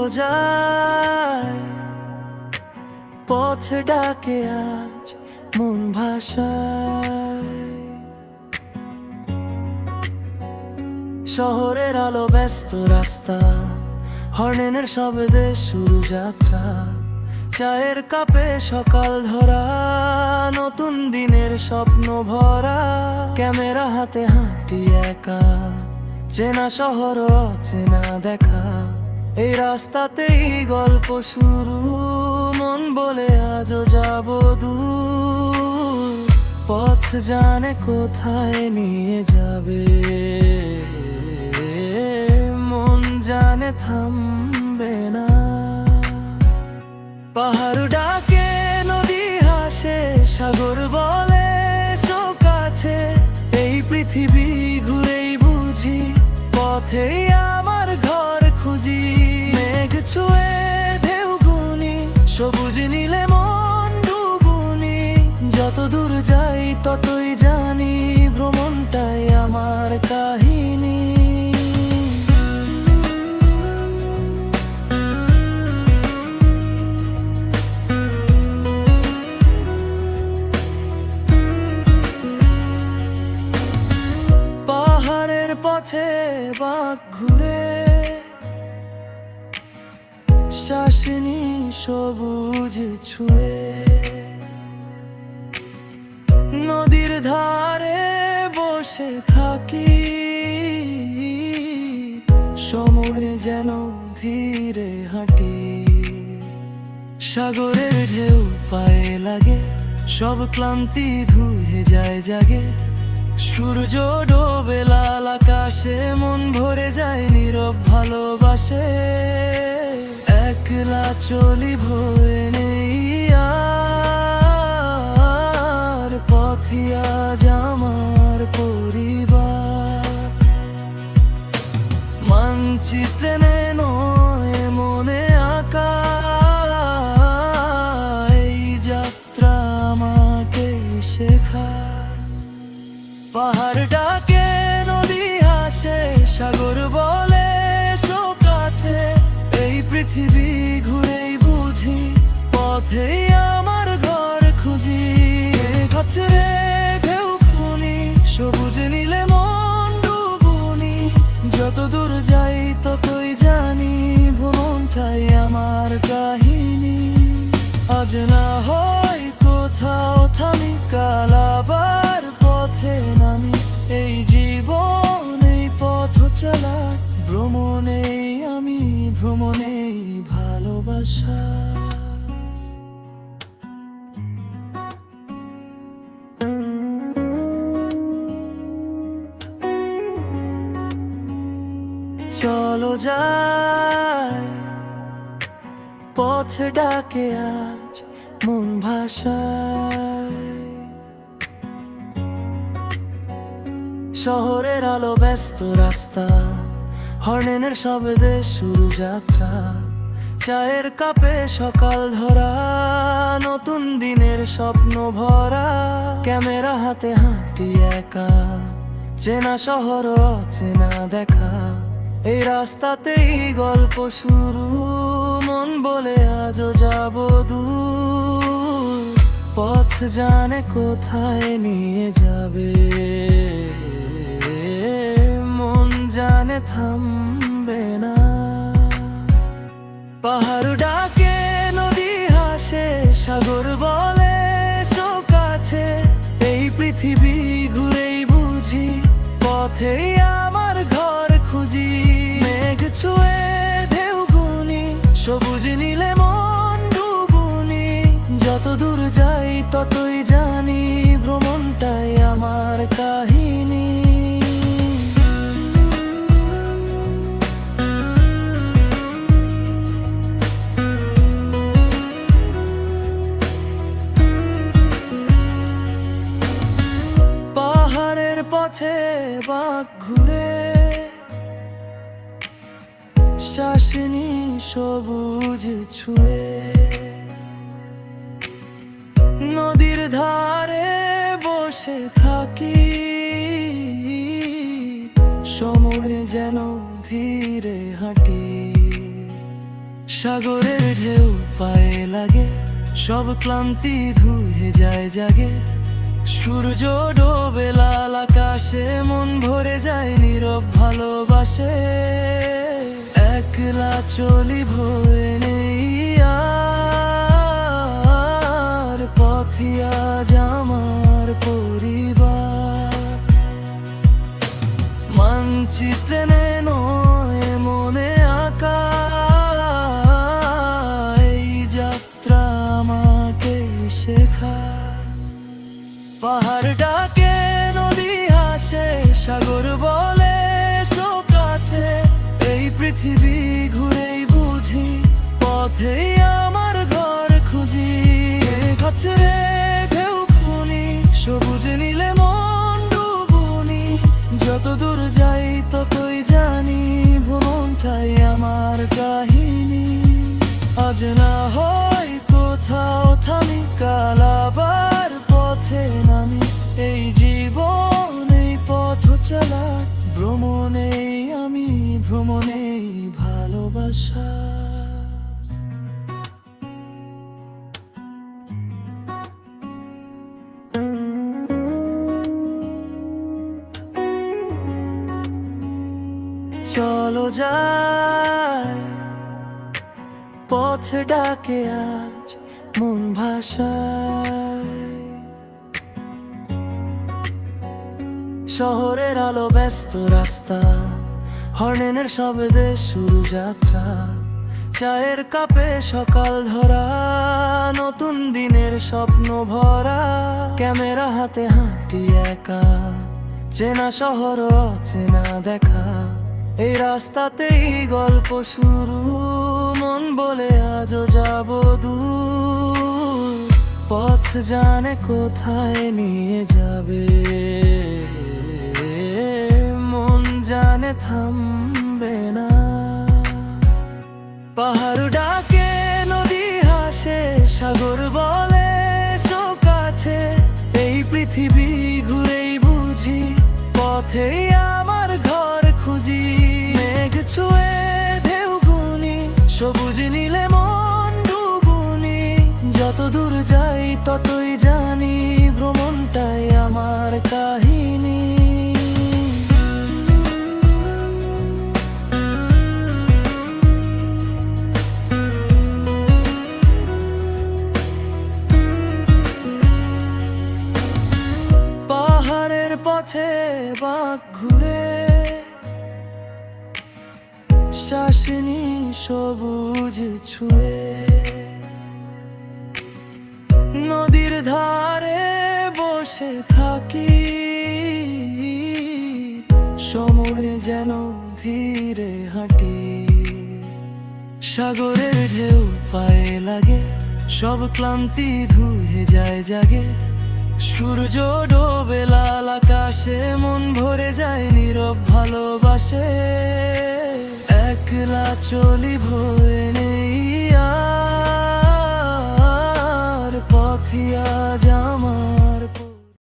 চলো যায়। পথ ডাকে আজ মন ভাষায় শহরের আলো ব্যস্ত রাস্তা, হর্নেনের শব্দে শুরু যাত্রা। চায়ের কাপে সকাল ধরা, নতুন দিনের স্বপ্ন ভরা। ক্যামেরা হাতে হাঁটি একা, চেনা শহর চেনা দেখা। এই রাস্তাতেই গল্প শুরু। মন বলে আজও যাব দূর। পথ জানে কোথায় নিয়ে যাবে। মন জানে থামবে না। পাহাড় ডাকে, নদী হাসে, সাগর বলে শোক আছে এই পৃথিবী ঘুরেই বুঝি, পথেই সবুজ নীলে মন ডুবুনি যত দূর যাই ততই জানি ভ্রমণটাই আমার কাহিনী। পাহাড়ের পথে বাঘ ঘুরে শাসনি সবুজ ছুঁয়ে। নদীর ধারে বসে থাকি। সময় যেন ধীরে হাঁটি। সাগরের ঢেউ পায়ে লাগে, সব ক্লান্তি ধুয়ে যায় জাগে। সূর্য ডোবে লাল আকাশে, মন ভরে যায় নীরব ভালোবাসে। চলি ভয়ে নেই আর পথিয়া যামার পরিবার পথেই আমার ঘর সবুজ নীলে মন ডুবুনি। যাই ততই জানি আমার কাহিনী। আজ না হয় চলো যায় পথ ডাকে আজ মন ভাষায় শহরের আলো ব্যস্ত রাস্তা, হর্নেনের শব্দে শুরু যাত্রা চায়ের কাপে সকাল ধরা, নতুন দিনের স্বপ্ন ভরা, ক্যামেরা হাতে হাঁটি একা, চেনা শহর চেনা দেখা। এই রাস্তাতেই গল্প শুরু। মন বলে আজও যাব দূর। পথ জানে কোথায় নিয়ে যাবে। মন জানে থামবে না। পাহাড় ডাকে, নদী হাসে, সাগর বলে সব কাছে এই পৃথিবী ঘুরেই বুঝি পথেই ততই জানি ভ্রমণটাই আমার কাহিনী। পাহাড়ের পথে বাঁক ঘুরে শাসনি সবুজ ছুঁয়ে। ধারে বসে থাকি, সময় যেন ধীরে হাঁটি। সাগরের ঢেউ পায়ে লাগে, সব ক্লান্তি ধুয়ে যায় জাগে। সূর্য ডোবে লাল আকাশে, মন ভরে যায় নীরব ভালোবাসে। একলা চলি ভয়ে নেই আর পথিয়া আমার পরিবার। মানচিত্রে নয়, মনে আঁকা এই যাত্রা আমাকে শেখা পাহাড় ডাকে, নদী হাসে, সাগর বলে, শোক আছে। এই পৃথিবী ঘুরেই বুঝি, পথেই সবুজ নীলে মন ডুবুনি। যত দূর যাই, ততই জানি ভ্রমণটাই আমার কাহিনী। আজ না হয় কোথাও থামি, কাল আবার পথে নামি। এই জীবন, এই পথ চলা, ভ্রমণেই আমি, ভ্রমণেই ভালোবাসা। চলো যায় পথ ডাকে আজ মন ভাষায় শহরের আলো ব্যস্ত রাস্তা, হর্নেনের শব্দে শুরু যাত্রা। চায়ের কাপে সকাল ধরা, নতুন দিনের স্বপ্ন ভরা। ক্যামেরা হাতে হাঁটি একা, চেনা শহর চেনা দেখা। এই রাস্তাতেই গল্প শুরু। মন বলে আজও যাব দূর। পথ জানে কোথায় নিয়ে যাবে। মন জানে থামবে না। পাহাড় ডাকে, নদী হাসে, সাগর বলে, শোক আছে। এই পৃথিবী ঘুরেই বুঝি, পথেই ততই জানি ভ্রমণটাই আমার কাহিনী। পাহাড়ের পথে বাঁক ঘুরে শাসনি সবুজ ছুঁয়ে। ধারে বসে থাকি, সময় যেন ধীরে হাঁটি। সাগরের ঢেউ পায়ে লাগে, সব ক্লান্তি ধুয়ে যায় জাগে। সূর্য ডোবে লাল আকাশে, মন ভরে যায় নীরব ভালোবাসে। একলা চলি ভয়ে নেই আর পথিয়া জামা